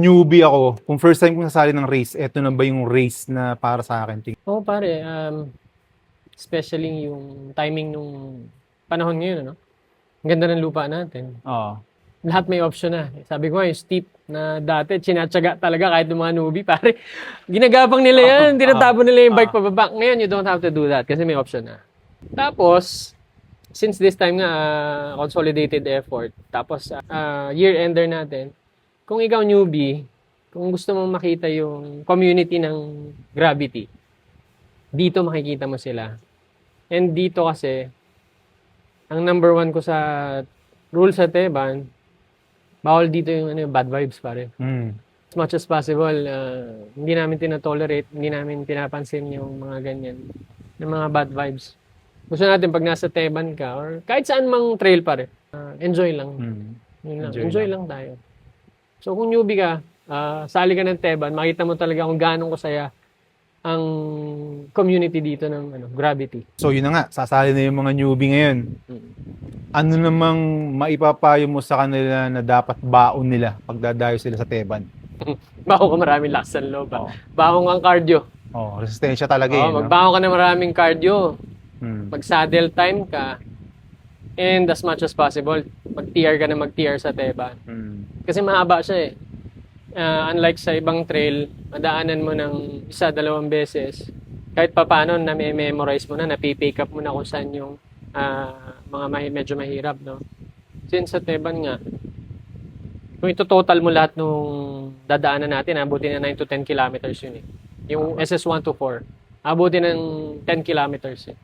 newbie ako, kung first time ko nasali ng race, eto na ba yung race na para sa akin? Oo, pare. Um, especially yung timing nung panahon ngayon, ano? Ang ganda ng lupa natin. Oo. Lahat may option na. Sabi ko nga, yung steep na dati, sinatsaga talaga kahit ng mga newbie, pare. Ginagabang nila yan. Tinatapon nila yung bike pababa. Ngayon, you don't have to do that kasi may option na. Tapos, since this time nga, ah, consolidated effort, tapos ah, year-ender natin, kung ikaw newbie, kung gusto mong makita yung community ng Gravity, dito makikita mo sila. And dito kasi, ang number one ko sa rule sa Teban, bawal dito yung ano, bad vibes pare. Mm. As much as possible, ah, hindi namin tinatolerate, hindi namin pinapansin yung mga ganyan, yung mga bad vibes. Gusto natin pag nasa Teban ka, or kahit saan mang trail pare, ah, enjoy lang. Mm. Yun lang. Enjoy Enjoy, lang. tayo. So kung newbie ka, ah, sali ka ng Teban, makita mo talaga kung gaano kasaya ang community dito ng ano, Gravity. So yun na nga, sasali na yung mga newbie ngayon. Mm. Ano namang maipapayo mo sa kanila na dapat baon nila pagdadayo sila sa Teban? Baho ka maraming lakas ng loob. Oo. Oh. Baho ang cardio. Oh, resistensya talaga Oo, eh. no? magbaho ka na maraming cardio. Mm. Mag-saddle time ka. And as much as possible, mag-TR ka na mag-TR sa Teban. Mm. Kasi mahaba siya eh. Ah, unlike sa ibang trail, madaanan mo ng isa, dalawang beses. Kahit pa paano, na-memorize mo na, napipick up mo na kung saan yung ah, mga mahi- medyo mahirap, no? Since sa Teban nga, kung ito total mo lahat nung dadaanan natin, abutin na 9 to 10 kilometers yun eh. Yung SS1 to 4, abutin ng 10 kilometers eh.